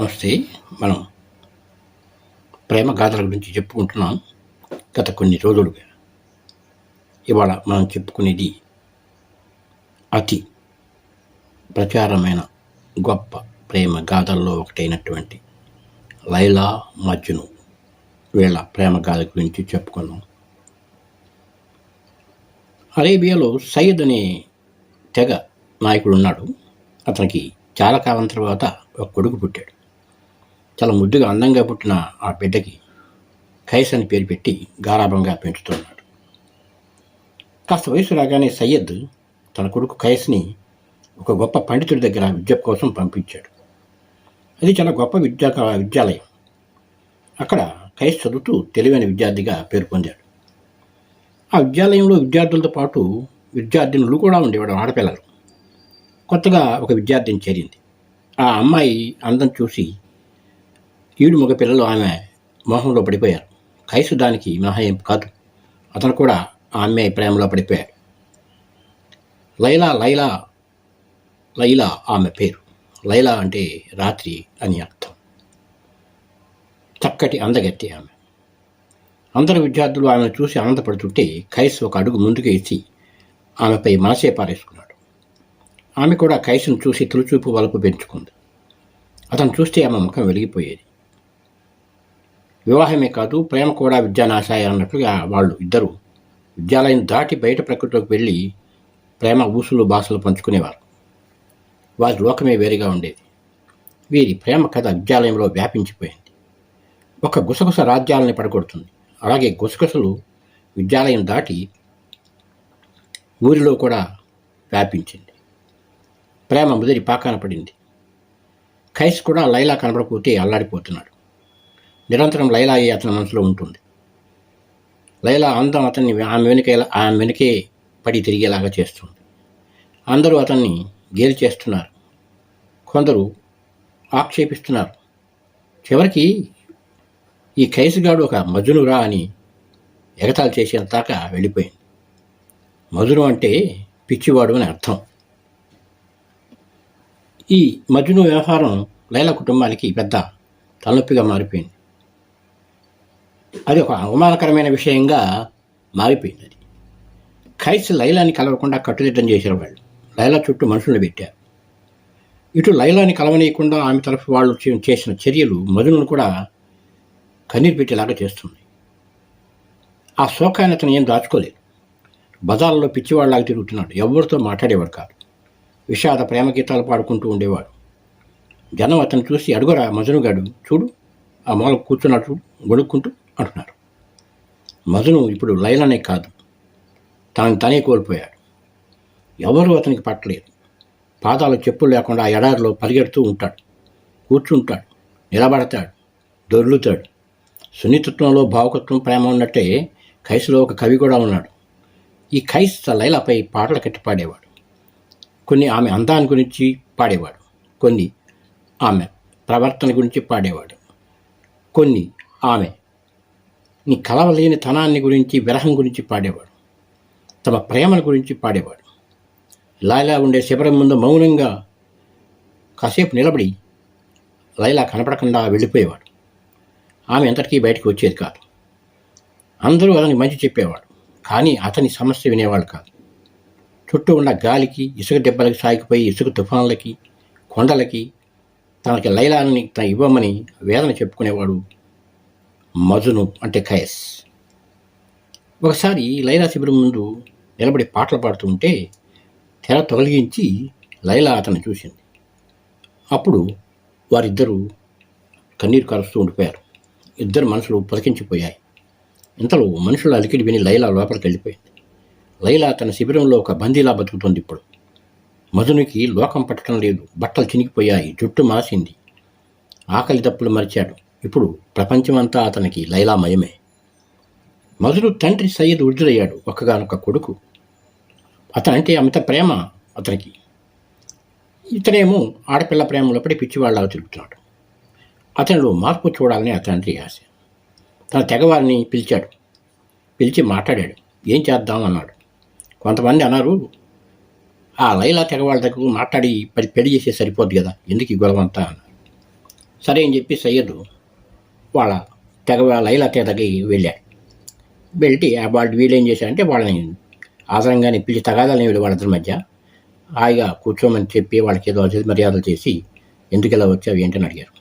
నమస్తే మనం ప్రేమ గాథల గురించి చెప్పుకుంటున్నాం గత కొన్ని రోజులుగా. ఇవాళ మనం చెప్పుకునేది అతి ప్రచారమైన గొప్ప ప్రేమ గాథల్లో ఒకటైనటువంటి లైలా మజ్ను. వీళ్ళ ప్రేమ గాథ గురించి చెప్పుకున్నాం. అరేబియాలో సయ్యద్ అనే తెగ నాయకుడు ఉన్నాడు. అతనికి చాలా కాలం తర్వాత ఒక కొడుకు పుట్టాడు. చాలా ముద్దుగా అందంగా పుట్టిన ఆ బిడ్డకి ఖైస్ అని పేరు పెట్టి గారాభంగా పెంచుతున్నాడు. కాస్త వయసు రాగానే సయ్యద్ తన కొడుకు ఖైస్ని ఒక గొప్ప పండితుడి దగ్గర విద్య కోసం పంపించాడు. అది చాలా గొప్ప విద్యా విద్యాలయం. అక్కడ ఖైస్ చదువుతూ తెలివైన విద్యార్థిగా పేరు పొందాడు. ఆ విద్యాలయంలో విద్యార్థులతో పాటు విద్యార్థినులు కూడా ఉండేవాడు ఆడపిల్లలు. కొత్తగా ఒక విద్యార్థిని చేరింది. ఆ అమ్మాయి అందం చూసి ఈడు మగ పిల్లలు ఆమె మోహంలో పడిపోయారు. కైసు దానికి మినహాయింపు ఏం కాదు. అతను కూడా ఆమె ప్రేమలో పడిపోయాడు. లైలా లైలా లైలా ఆమె పేరు. లైలా అంటే రాత్రి అని అర్థం. చక్కటి అందగత్తి ఆమె. అందరు విద్యార్థులు ఆమెను చూసి ఆనందపడుతుంటే ఖైస్ ఒక అడుగు ముందుకు ఇచ్చి ఆమెపై మనసే పారేసుకున్నాడు. ఆమె కూడా ఖైసును చూసి తులుచూపు వలపు పెంచుకుంది. అతను చూస్తే ఆమె ముఖం వెలిగిపోయేది. వివాహమే కాదు ప్రేమ కూడా విద్యానాశాయ అన్నట్లుగా వాళ్ళు ఇద్దరు విద్యాలయం దాటి బయట ప్రకృతిలోకి వెళ్ళి ప్రేమ ఊసులు భాషలు పంచుకునేవారు. వారి లోకమే వేరుగా ఉండేది. వీరి ప్రేమ కథ విద్యాలయంలో వ్యాపించిపోయింది. ఒక గుసగుస రాజ్యాలని పడగొడుతుంది. అలాగే గుసగుసలు విద్యాలయం దాటి ఊరిలో కూడా వ్యాపించింది. ప్రేమ ముదిరి పాకాన పడింది. ఖైస్ కూడా లైలా కనబడకపోతే అల్లాడిపోతున్నాడు. నిరంతరం లైలా అయ్యి అతని మనసులో ఉంటుంది. లైలా అందం అతన్ని ఆమె వెనుక ఆమె వెనుకే పడి తిరిగేలాగా చేస్తుంది. అందరూ అతన్ని గేలి చేస్తున్నారు. కొందరు ఆక్షేపిస్తున్నారు. చివరికి ఈ ఖైసుగాడు ఒక మజునురా అని ఎగతాలు చేసేంత దాకా వెళ్ళిపోయింది. మజును అంటే పిచ్చివాడు అని అర్థం. ఈ మజును వ్యవహారం లైలా కుటుంబానికి పెద్ద తలనొప్పిగా మారిపోయింది. అది ఒక అవమానకరమైన విషయంగా మారిపోయింది అది ఖైస్ లైలాని కలవకుండా కట్టుదిట్టం చేశారు వాళ్ళు. లైలా చుట్టూ మనుషులను పెట్టారు. ఇటు లైలాని కలవనీయకుండా ఆమె తరఫు వాళ్ళు చేసిన చర్యలు మధును కూడా కన్నీరు పెట్టేలాగా చేస్తుంది ఆ శోకాన్ని అతను ఏం దాచుకోలేదు. బజార్లో పిచ్చివాళ్ళలాగా తిరుగుతున్నాడు. ఎవరితో మాట్లాడేవాడు కాదు. విషాద ప్రేమ గీతాలు పాడుకుంటూ ఉండేవాడు. జనం అతను చూసి అడుగురా మజనుగాడు చూడు ఆ మూల కూర్చున్నట్టు గొడుక్కుంటూ అంటున్నారు. మధును ఇప్పుడు లైలనే కాదు. తనని తనే కోల్పోయాడు. ఎవరు అతనికి పట్టలేదు. పాదాలు చెప్పులు లేకుండా ఆ ఎడారిలో పరిగెడుతూ ఉంటాడు. కూర్చుంటాడు. నిలబడతాడు. దొర్లుతాడు. సున్నితత్వంలో భావకత్వం ప్రేమ ఉన్నట్టే ఖైస్లో ఒక కవి కూడా ఉన్నాడు. ఈ ఖైస్ లైలాపై పాటలు కట్టి పాడేవాడు. కొన్ని ఆమె అందాన్ని గురించి పాడేవాడు. కొన్ని ఆమె ప్రవర్తన గురించి పాడేవాడు. కొన్ని ఆమె నీ కలవలేని తనాన్ని గురించి విరహం గురించి పాడేవాడు. తమ ప్రేమను గురించి పాడేవాడు. లైలా ఉండే శిబిరం ముందు మౌనంగా కాసేపు నిలబడి లైలా కనపడకుండా వెళ్ళిపోయేవాడు. ఆమె ఎంతటికీ బయటకు వచ్చేది కాదు. అందరూ అతని మంచి చెప్పేవాడు కానీ అతని సమస్య వినేవాడు కాదు. చుట్టూ ఉన్న గాలికి ఇసుక దెబ్బలకి సాగిపోయి ఇసుక తుఫాన్లకి కొండలకి తనకి లైలాన్ని తన ఇవ్వమని వేదన చెప్పుకునేవాడు మజును అంటే ఖయస్. ఒకసారి లైలా శిబిరం ముందు నిలబడి పాటలు పాడుతూ ఉంటే తెర తొలగించి లైలా అతను చూసింది. అప్పుడు వారిద్దరూ కన్నీరు కరుస్తూ ఉండిపోయారు. ఇద్దరు మనుషులు పులకించిపోయాయి ఇంతలో మనుషుల అలికిడి విని లైలా లోపలికి వెళ్ళిపోయింది. లైలా తన శిబిరంలో ఒక బందీలా బతుకుతుంది ఇప్పుడు. మధునికి లోకం పట్టడం లేదు. బట్టలు చినిగిపోయాయి. జుట్టు మాసింది. ఆకలి తప్పులు మరిచాడు. ఇప్పుడు ప్రపంచమంతా అతనికి లైలామయమే. మధుడు తండ్రి సయ్యద్ వృద్ధుడయ్యాడు ఒక్కగానొక్క కొడుకు. అతనంటే అమిత ప్రేమ అతనికి. ఇతనేమో ఆడపిల్ల ప్రేమలో పడి పిచ్చివాళ్ళగా తిరుగుతున్నాడు. అతనిలో మార్పు చూడాలని అతని ఆశ. తన తెగవారిని పిలిచాడు. పిలిచి మాట్లాడాడు. ఏం చేద్దాం? అన్నాడు. కొంతమంది అన్నారు ఆ లైలా తెగవాళ్ళ దగ్గర మాట్లాడి పెళ్ళి చేసే సరిపోద్ది కదా. ఎందుకు ఈ గొడవంతా? అన్నారు సరే అని చెప్పి సయ్యద్ వాళ్ళ తెగ లైలా తెగకి వెళ్ళాడు వెళ్ళి. వాళ్ళు వీళ్ళు ఏం చేశారంటే వాళ్ళని ఆదరంగానే పిలిచి తగాదాలని వెళ్ళి వాళ్ళిద్దరి మధ్య. హాయిగా కూర్చోమని చెప్పి వాళ్ళకి ఏదో అతిథి మర్యాదలు చేసి ఎందుకు ఇలా వచ్చావు ఏంటని అడిగారు.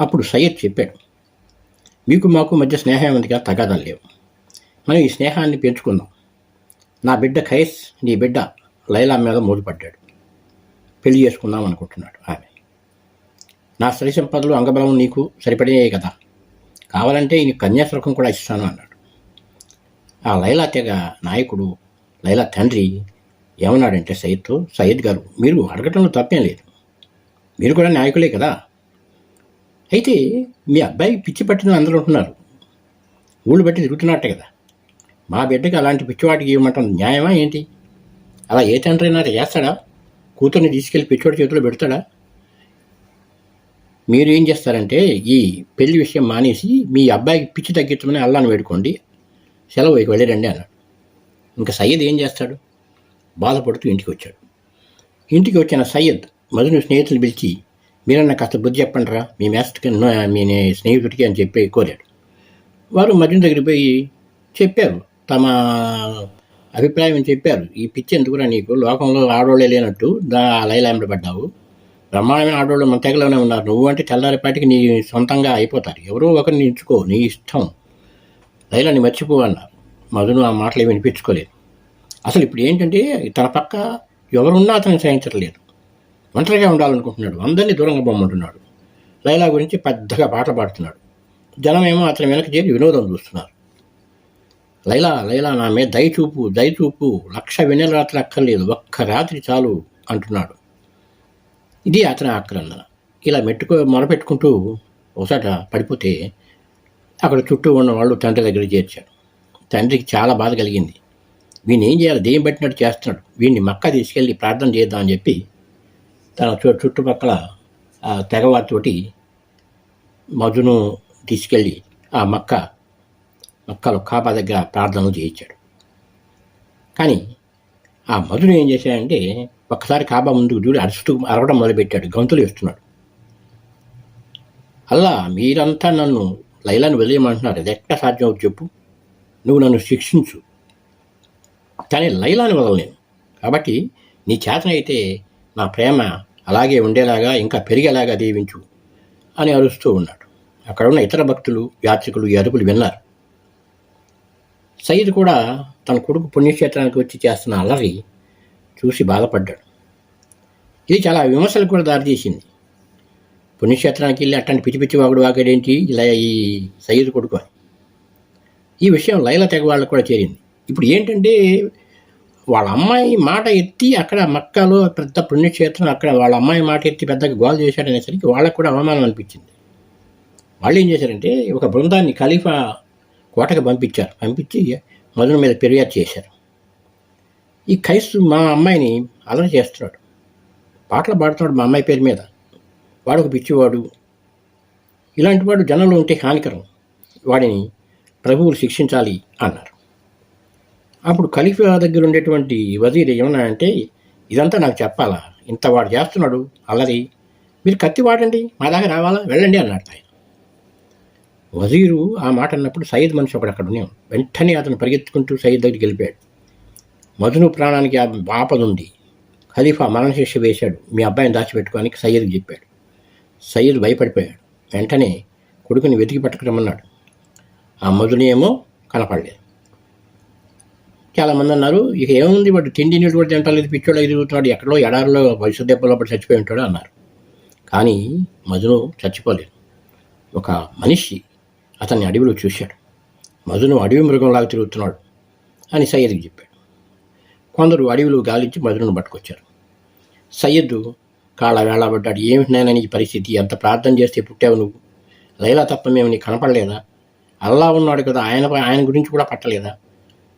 అప్పుడు సయ్యద్ చెప్పాడు మీకు మాకు మధ్య స్నేహం ఉందిగా తగాదాలు లేవు. మనం ఈ స్నేహాన్ని పెంచుకుందాం. నా బిడ్డ ఖైస్ నీ బిడ్డ లైలా మీద మోదుపడ్డాడు పెళ్ళి చేసుకుందాం అనుకుంటున్నాడు ఆమె. నా స్త్రీ సంపదలు అంగబలం నీకు సరిపడే కదా. కావాలంటే ఈ కన్యాశుల్కం కూడా ఇస్తాను అన్నాడు. ఆ లైలా తెగ నాయకుడు లైలా తండ్రి ఏమన్నాడంటే సయ్యద్తో సయ్యద్ గారు మీరు అడగటంలో తప్పేం లేదు. మీరు కూడా నాయకులే కదా. అయితే మీ అబ్బాయి పిచ్చి పట్టిన అందరూ ఉంటున్నారు ఊళ్ళు బట్టి తిరుగుతున్నట్టే కదా. మా బిడ్డకి అలాంటి పిచ్చివాటికి ఇవ్వమంటాం న్యాయమా ఏంటి? అలా ఏ తండ్రి అయినా చేస్తాడా? కూతుర్ని తీసుకెళ్ళి పిచ్చివాడి చేతిలో పెడతాడా? మీరు ఏం చేస్తారంటే ఈ పెళ్ళి విషయం మానేసి మీ అబ్బాయికి పిచ్చి తగ్గించమని అల్లాను వేడుకోండి. సెలవు ఇక వెళ్ళిరండి అన్నాడు. ఇంకా సయ్యద్ ఏం చేస్తాడు? బాధపడుతూ ఇంటికి వచ్చాడు. ఇంటికి వచ్చిన సయ్యద్ మధుని స్నేహితులు పిలిచి మీరన్నా కాస్త బుద్ధి చెప్పండిరా మీ మేస్టర్కి మీ స్నేహితుడికి అని చెప్పి కోరాడు. వారు మధుని దగ్గరికి పోయి చెప్పారు. తమ అభిప్రాయం చెప్పారు. ఈ పిచ్చి ఎందుకురా నీకు? లోకంలో ఆడవాళ్ళే లేనట్టు దా లైలాంబడి పడ్డావు. బ్రహ్మాండమైన ఆడవాళ్ళు మన తెగలోనే ఉన్నారు. నువ్వు అంటే తెల్లారిపాటికి నీ సొంతంగా అయిపోతారు. ఎవరో ఒకరిని ఎంచుకో నీ ఇష్టం. లైలాని మర్చిపో అన్నారు మధును ఆ మాటలు వినిపించుకోలేదు. అసలు ఇప్పుడు ఏంటంటే తన పక్క ఎవరున్నా అతను సహించట్లేదు. ఒంటరిగా ఉండాలనుకుంటున్నాడు. అందరినీ దూరంగా బొమ్మంటున్నాడు లైలా గురించి పెద్దగా పాటలు పాడుతున్నాడు. జనమేమో అతని వెనక చేరి వినోదం చూస్తున్నారు. లైలా లైలా నా మీద దయచూపు దయచూపు లక్ష వెన్నెల రాత్రి అక్కర్లేదు. ఒక్క రాత్రి చాలు అంటున్నాడు. ఇది అతని ఆక్రందన ఇలా మెట్టుకో మొరపెట్టుకుంటూ ఒకసాట పడిపోతే అక్కడ చుట్టూ ఉన్న వాళ్ళు తండ్రి దగ్గర చేర్చాడు తండ్రికి చాలా బాధ కలిగింది. వీడిని ఏం చేయాలి? దేయం పెట్టినట్టు చేస్తున్నాడు? వీడిని మక్క తీసుకెళ్ళి ప్రార్థన చేద్దామని చెప్పి తన చు- చుట్టుపక్కల ఆ తెగవారితోటి మధును తీసుకెళ్ళి ఆ మక్క మక్కలు కాపా దగ్గర ప్రార్థనలు చేయించాడు. కానీ ఆ మధును ఏం చేశాడంటే ఒక్కసారి కాబా ముందుకు దూరి అరుస్తూ అరవడం మొదలుపెట్టాడు గంతులు వేస్తున్నాడు. అల్లా మీరంతా నన్ను లైలాను వదిలేయమంటున్నారు. అది ఎట్లా సాధ్యం అవుతుంది చెప్పు? నువ్వు నన్ను శిక్షించు. కానీ లైలాని వదలలేను కాబట్టి నీ చేతనైతే నా ప్రేమ అలాగే ఉండేలాగా ఇంకా పెరిగేలాగా దీవించు అని అరుస్తూ ఉన్నాడు. అక్కడ ఉన్న ఇతర భక్తులు యాత్రికులు ఈ అరుపులు విన్నారు. సయ్యద్ కూడా తన కొడుకు పుణ్యక్షేత్రానికి వచ్చి చేస్తున్న అల్లరి చూసి బాధపడ్డాడు. ఇది చాలా విమర్శలు కూడా దారితీసింది పుణ్యక్షేత్రానికి వెళ్ళి అట్లాంటి పిచ్చి పిచ్చి వాగుడు వాగాడేంటి? ఇలా ఈ సయ్యద్ కొడుకు అని. ఈ విషయం లైల తెగ వాళ్ళకు కూడా చేరింది. ఇప్పుడు ఏంటంటే వాళ్ళ అమ్మాయి మాట ఎత్తి అక్కడ మక్కాలో పెద్ద పుణ్యక్షేత్రం అక్కడ వాళ్ళ అమ్మాయి మాట ఎత్తి పెద్దగా గోల్ చేశాడనేసరికి వాళ్ళకు కూడా అవమానం అనిపించింది. వాళ్ళు ఏం చేశారంటే ఒక బృందాన్ని ఖలీఫా కోటకు పంపించారు. పంపించి మధున మీద ఫిర్యాదు చేశారు. ఈ ఖైస్తు మా అమ్మాయిని అలరి చేస్తున్నాడు. పాటలు పాడుతున్నాడు మా అమ్మాయి పేరు మీద. వాడు ఒక పిచ్చివాడు. ఇలాంటి వాడు జనంలో ఉంటే హానికరం. వాడిని ప్రభువులు శిక్షించాలి అన్నారు. అప్పుడు ఖలీఫా దగ్గర ఉండేటువంటి వజీర్ ఏమన్నా అంటే ఇదంతా నాకు చెప్పాలా? ఇంత వాడు చేస్తున్నాడు అల్లరి. మీరు కత్తి వాడండి మా దాకా రావాలా? వెళ్ళండి అన్నాడు ఆయన. వజీరు ఆ మాట అన్నప్పుడు సయ్యద్ మనిషి ఒకడు అక్కడ ఉన్నాం వెంటనే అతను పరిగెత్తుకుంటూ సయ్యద్ దగ్గరికి వెళ్ళిపోయాడు. మధును ప్రాణానికి ఆ ఆపద ఖలీఫా మరణశిక్ష వేశాడు. మీ అబ్బాయిని దాచిపెట్టుకోవడానికి సయ్యద్కి చెప్పాడు. సయ్యద్ భయపడిపోయాడు. వెంటనే కొడుకుని వెతికి పట్టుకురమ్మన్నాడు. ఆ మధునేమో ఏమో కనపడలేదు. చాలామంది అన్నారు ఇక ఏముంది వాడు తిండి నీళ్ళు కూడా తింటలేదు పిచ్చోడు ఎదుగుతున్నాడు ఎక్కడో ఎడారిలో వయసు దెబ్బలో పడి చచ్చిపోయి ఉంటాడు అన్నారు. కానీ మధును చచ్చిపోలేదు. ఒక మనిషి అతన్ని అడవిలో చూశాడు. మధును అడవి మృగంలాగా తిరుగుతున్నాడు అని సయ్యద్కి చెప్పాడు. కొందరు అడవిలో గాలించి మధును పట్టుకొచ్చారు. సయ్యద్దు కాళ్ళ వేళాబడ్డాడు ఏమిటి నాయనా నీ పరిస్థితి? ఎంత ప్రార్థన చేస్తే పుట్టావు నువ్వు. లైలా తప్ప మేము నీకు కనపడలేదా? అల్లా ఉన్నాడు కదా ఆయన ఆయన గురించి కూడా పట్టలేదా?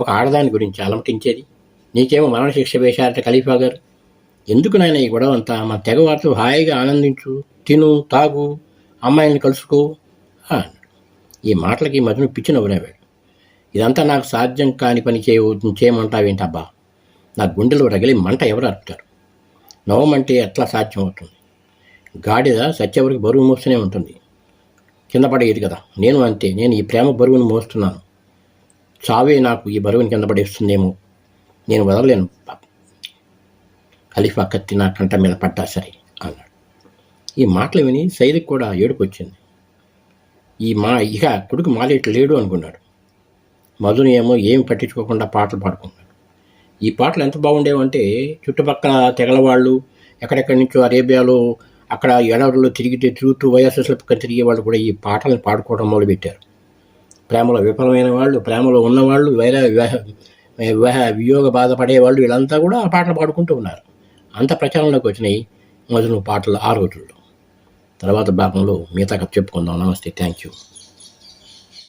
ఒక ఆడదాని గురించి అలమటించేది? నీకేమో మరణశిక్ష వేశారట ఖలీఫా గారు. ఎందుకు నాయన ఈ గొడవ అంతా? మా తెగవారితో హాయిగా ఆనందించు తిను తాగు అమ్మాయిని కలుసుకో అన్నాడు. ఈ మాటలకి మధును పిచ్చి నవ్వునేవాడు ఇదంతా నాకు సాధ్యం కాని పని చేయ చేయమంటావేంటబ్బా నా గుండెలో రగిలి మంట ఎవరు అరుపుతారు? నవ్వమంటే ఎట్లా సాధ్యం అవుతుంది గాడిద సత్యవరికి బరువు మోస్తూనే ఉంటుంది. కింద పడేది కదా. నేను అంతే. నేను ఈ ప్రేమ బరువును మోస్తున్నాను. చావే నాకు ఈ బరువుని కింద పడేస్తుందేమో. నేను వదలలేను. ఖలీఫా కత్తి నా కంట మీద పడ్డా సరే అన్నాడు. ఈ మాటలు విని సైదుకు కూడా ఏడుపు వచ్చింది. ఈ మా ఇక కొడుకు మాలేట్ లేడు అనుకున్నాడు. మధుని ఏమో ఏమి పట్టించుకోకుండా పాటలు పాడుకున్నాడు. ఈ పాటలు ఎంత బాగుండేవంటే చుట్టుపక్కల తెగల వాళ్ళు ఎక్కడెక్కడి నుంచో అరేబియాలో అక్కడ ఎడవల్లో తిరిగితే తిరుగుతూ వయస్సుల పక్కన తిరిగే వాళ్ళు కూడా ఈ పాటలను పాడుకోవడం మొదలుపెట్టారు. ప్రేమలో విఫలమైన వాళ్ళు ప్రేమలో ఉన్నవాళ్ళు వేరే వివాహ వివాహ వియోగ బాధపడే వాళ్ళు వీళ్ళంతా కూడా ఆ పాటలు పాడుకుంటూ ఉన్నారు. అంత ప్రచారంలోకి వచ్చినాయి మధును పాటలు ఆ రోజుల్లో. తర్వాత భాగంలో మిగతా కథ చెప్పుకుందాం. నమస్తే. Thank you